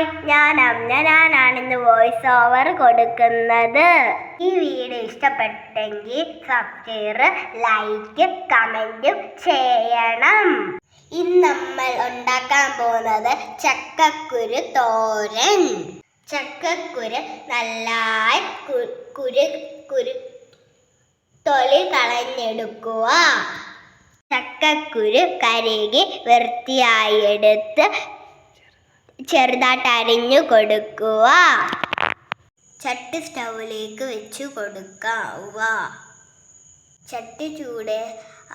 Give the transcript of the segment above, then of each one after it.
Hi ഞാൻ അമ്ന ഞാനാണ് ഇന്ന് വോയിസ് ഓവർ കൊടുക്കുന്നത്. ഈ വീഡിയോ ഇഷ്ടപ്പെട്ടെങ്കിൽ സബ്സ്ക്രൈബ് ലൈക്ക് കമന്റും ചെയ്യണം. ഇന്ന് നമ്മൾ ഉണ്ടാക്കാൻ പോകുന്നത് ചക്കക്കുരു തോരൻ. ചക്കക്കുരു നല്ലായി കുരു കുരു തൊലി കളഞ്ഞെടുക്കുക. ചക്കക്കുരു കരുകി വൃത്തിയായി എടുത്ത് ചെറുതായിട്ട് അരിഞ്ഞു കൊടുക്കുക. ചട്ടി സ്റ്റൗവിലേക്ക് വെച്ച് കൊടുക്കുക ചട്ടി ചൂട്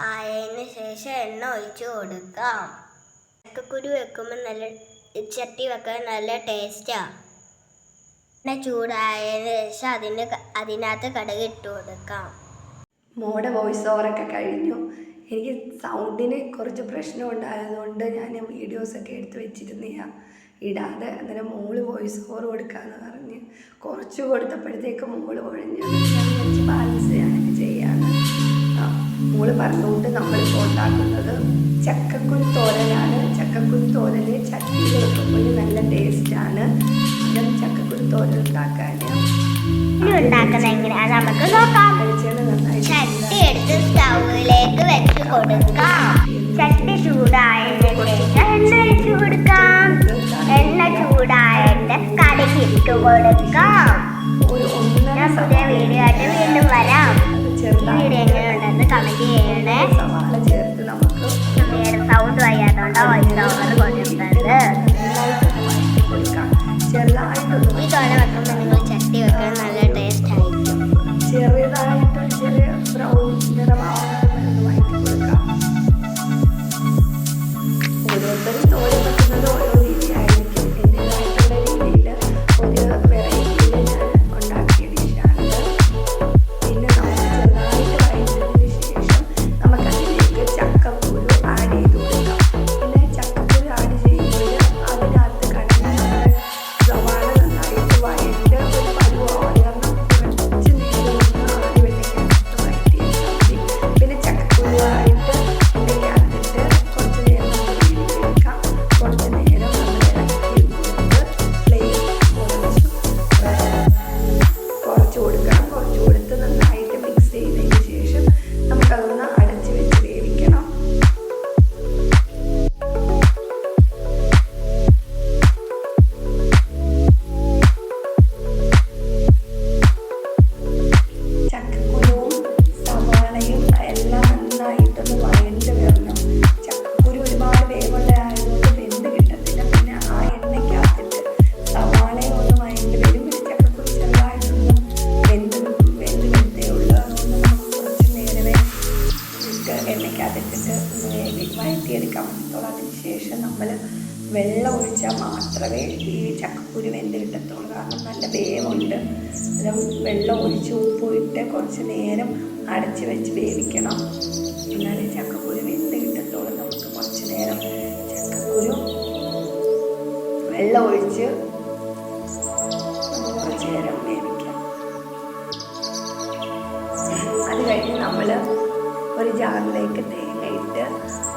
ആയതിനു ശേഷം എണ്ണ ഒഴിച്ച് കൊടുക്കാം. ചക്കക്കുരു വെക്കുമ്പോൾ നല്ല ചട്ടി വെക്കാൻ നല്ല ടേസ്റ്റാണ് എണ്ണ ചൂടായതിനു ശേഷം അതിന് അതിനകത്ത് കടുക് ഇട്ട് കൊടുക്കാം. മോടെ വോയിസ് ഓവറൊക്കെ കഴിഞ്ഞു. എനിക്ക് സൗണ്ടിന് കുറച്ച് പ്രശ്നം ഉണ്ടായതുകൊണ്ട് ഞാൻ വീഡിയോസൊക്കെ എടുത്ത് വെച്ചിരുന്നതാണ് ഇടാതെ അങ്ങനെ മോൾ വോയിസ് ഓവർ കൊടുക്കാമെന്ന് പറഞ്ഞ് കുറച്ച് കൊടുത്തപ്പോഴത്തേക്ക് മോൾ ഒഴിഞ്ഞു കുറച്ച് ബാലൻസ് ചെയ്യാനൊക്കെ ചെയ്യാണ്. മോൾ പറഞ്ഞുകൊണ്ട് നമ്മളിപ്പോൾ ഉണ്ടാക്കുന്നത് ചക്കക്കുരു തോരനാണ്. ചക്കക്കുരു തോരന് ചട്ടിയിൽ വെക്കുമ്പോൾ നല്ല ടേസ്റ്റാണ് അന്നേരം ചക്കക്കുരു തോരൻ ഉണ്ടാക്കാൻ നമുക്ക് നോക്കാം. ചട്ടി എടുത്ത് സ്റ്റൗവിലേക്ക് വെച്ച് കൊടുക്കാം. ചട്ടി ചൂടായതിനു ശേഷം കടുക് ഇട്ട് ഒരു ഒന്നര ഞാൻ വീഡിയോ ആയിട്ട് വേവി വഴറ്റിയെടുക്കാൻ പറ്റത്തുള്ളൂ അതിന് ശേഷം നമ്മൾ വെള്ളം ഒഴിച്ചാൽ മാത്രമേ ഈ ചക്കക്കുരു വെന്ത് കിട്ടത്തുള്ളൂ കാരണം നല്ല വേവുണ്ട്. വെള്ളം ഒഴിച്ച് ഉപ്പിട്ട് കുറച്ച് നേരം അടച്ച് വെച്ച് വേവിക്കണം. എന്നാലേ ചക്കക്കുരു വെന്ത് കിട്ടത്തുള്ളൂ നമുക്ക് കുറച്ച് നേരം ചക്കക്കുരു വെള്ളം ഒഴിച്ച് കുറച്ച് നേരം വേവിക്കാം. അത് കഴിഞ്ഞ് നമ്മൾ ഒരു ജാറിലേക്ക് തേങ്ങ Yes.